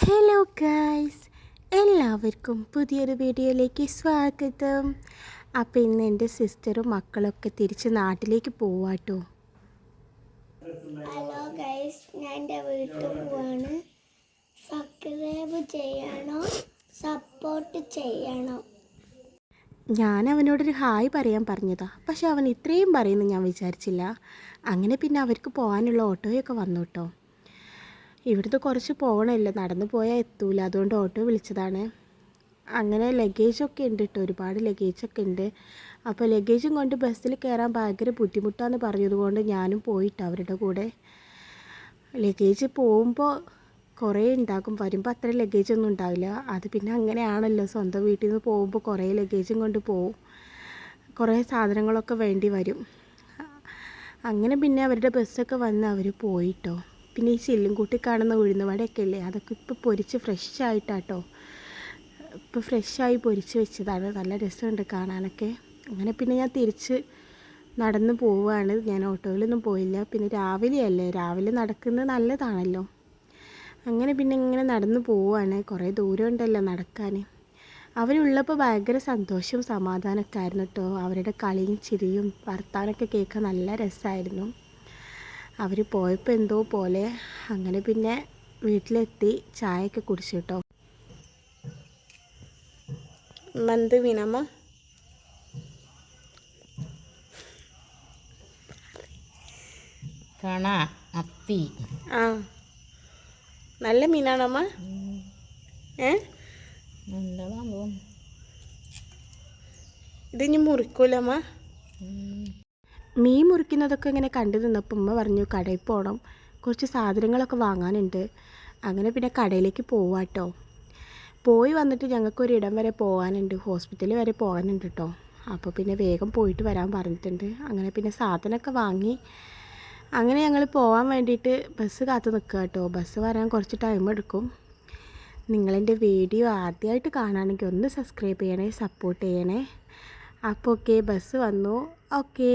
Hello guys എല്ലാവർക്കും പുതിയൊരു വീഡിയോയിലേക്ക് സ്വാഗതം. അപ്പോൾ ഇന്ന് എന്റെ സിസ്റ്ററും മക്കളൊക്കെ തിരിച്ച് നാട്ടിലേക്ക് പോവാട്ടോ. ഹലോ ഗൈസ് ഞാൻ എന്റെ വീട്ടിൽ പോവാണ്. സബ്സ്ക്രൈബ് ചെയ്യണോ. സപ്പോർട്ട് ചെയ്യണോ. ഞാൻ അവനോടൊരു ഹായ് പറയാൻ പറഞ്ഞതാ. പക്ഷെ അവൻ ഇത്രയും പറയുമെന്ന് ഞാൻ വിചാരിച്ചില്ല. അങ്ങനെ പിന്നെ അവർക്ക് പോകാനുള്ള ഓട്ടോയൊക്കെ വന്നു കേട്ടോ. ഇവിടുത്തെ കുറച്ച് പോകണമല്ലോ. നടന്നു പോയാൽ എത്തൂല. അതുകൊണ്ട് ഓട്ടോ വിളിച്ചതാണ്. അങ്ങനെ ലഗേജൊക്കെ ഉണ്ട് കേട്ടോ ഒരുപാട് ലഗേജൊക്കെ ഉണ്ട്. അപ്പോൾ ലഗേജും കൊണ്ട് ബസ്സിൽ കയറാൻ ഭയങ്കര ബുദ്ധിമുട്ടാന്ന് പറഞ്ഞതുകൊണ്ട് ഞാനും പോയിട്ട് അവരുടെ കൂടെ. ലഗേജ് പോകുമ്പോൾ കുറേ ഉണ്ടാക്കും വരുമ്പോൾ അത്ര ലഗേജ് ഒന്നും ഉണ്ടാവില്ല. അത് പിന്നെ അങ്ങനെയാണല്ലോ. സ്വന്തം വീട്ടിൽ നിന്ന് പോകുമ്പോൾ കുറേ ലഗേജും കൊണ്ട് പോവും. കുറേ സാധനങ്ങളൊക്കെ വേണ്ടി വരും. അങ്ങനെ പിന്നെ അവരുടെ ബസ്സൊക്കെ വന്ന് അവർ പോയിട്ടോ. പിന്നെ ഈ ചില്ലും കൂട്ടി കാണുന്ന ഉഴുന്നുവടയൊക്കെ ഇല്ലേ അതൊക്കെ ഇപ്പോൾ പൊരിച്ച് ഫ്രഷ് ആയിട്ടാട്ടോ. ഇപ്പോൾ ഫ്രഷായി പൊരിച്ച് വെച്ചതാണ്. നല്ല രസമുണ്ട് കാണാനൊക്കെ. അങ്ങനെ പിന്നെ ഞാൻ തിരിച്ച് നടന്ന് പോവുകയാണ് ഞാൻ ഓട്ടോയിലൊന്നും പോയില്ല. പിന്നെ രാവിലെയല്ലേ? രാവിലെ നടക്കുന്നത് നല്ലതാണല്ലോ. അങ്ങനെ പിന്നെ ഇങ്ങനെ നടന്ന് പോവുകയാണ് കുറേ ദൂരം ഉണ്ടല്ലോ നടക്കാൻ അവരുള്ളപ്പോൾ ഭയങ്കര സന്തോഷവും സമാധാനമൊക്കെ ആയിരുന്നു കേട്ടോ അവരുടെ കളിയും ചിരിയും വർത്താനമൊക്കെ കേൾക്കാൻ നല്ല രസമായിരുന്നു അവർ പോയപ്പോൾ എന്തോ പോലെ. അങ്ങനെ പിന്നെ വീട്ടിലെത്തി ചായയൊക്കെ കുടിച്ചു കേട്ടോ മന്ത് വിനമ. കണ അപ്പി. ആ. നല്ല മീനാണമ്മ? ഏ? നല്ലതാന്ന് ഇതിനി ഇത് ഇനി മുറിക്കൂലമ്മ മീൻ മുറിക്കുന്നതൊക്കെ ഇങ്ങനെ കണ്ടു നിന്നപ്പോൾ ഉമ്മ പറഞ്ഞു കടയിൽ പോകണം കുറച്ച് സാധനങ്ങളൊക്കെ വാങ്ങാനുണ്ട്. അങ്ങനെ പിന്നെ കടയിലേക്ക് പോവാട്ടോ. പോയി വന്നിട്ട് ഞങ്ങൾക്കൊരു ഇടം വരെ പോകാനുണ്ട് ഹോസ്പിറ്റലിൽ വരെ പോകാനുണ്ട് കേട്ടോ അപ്പോൾ പിന്നെ വേഗം പോയിട്ട് വരാൻ പറഞ്ഞിട്ടുണ്ട്. അങ്ങനെ പിന്നെ സാധനമൊക്കെ വാങ്ങി. അങ്ങനെ ഞങ്ങൾ പോകാൻ വേണ്ടിയിട്ട് ബസ് കാത്തു നിൽക്കുക കേട്ടോ ബസ് വരാൻ കുറച്ച് ടൈം എടുക്കും. നിങ്ങളെന്റെ വീഡിയോ ആദ്യമായിട്ട് കാണുകയാണെങ്കിൽ ഒന്ന് സബ്സ്ക്രൈബ് ചെയ്യണേ സപ്പോർട്ട് ചെയ്യണേ. അപ്പോൾ ഓക്കെ ബസ് വന്നു. ഓക്കേ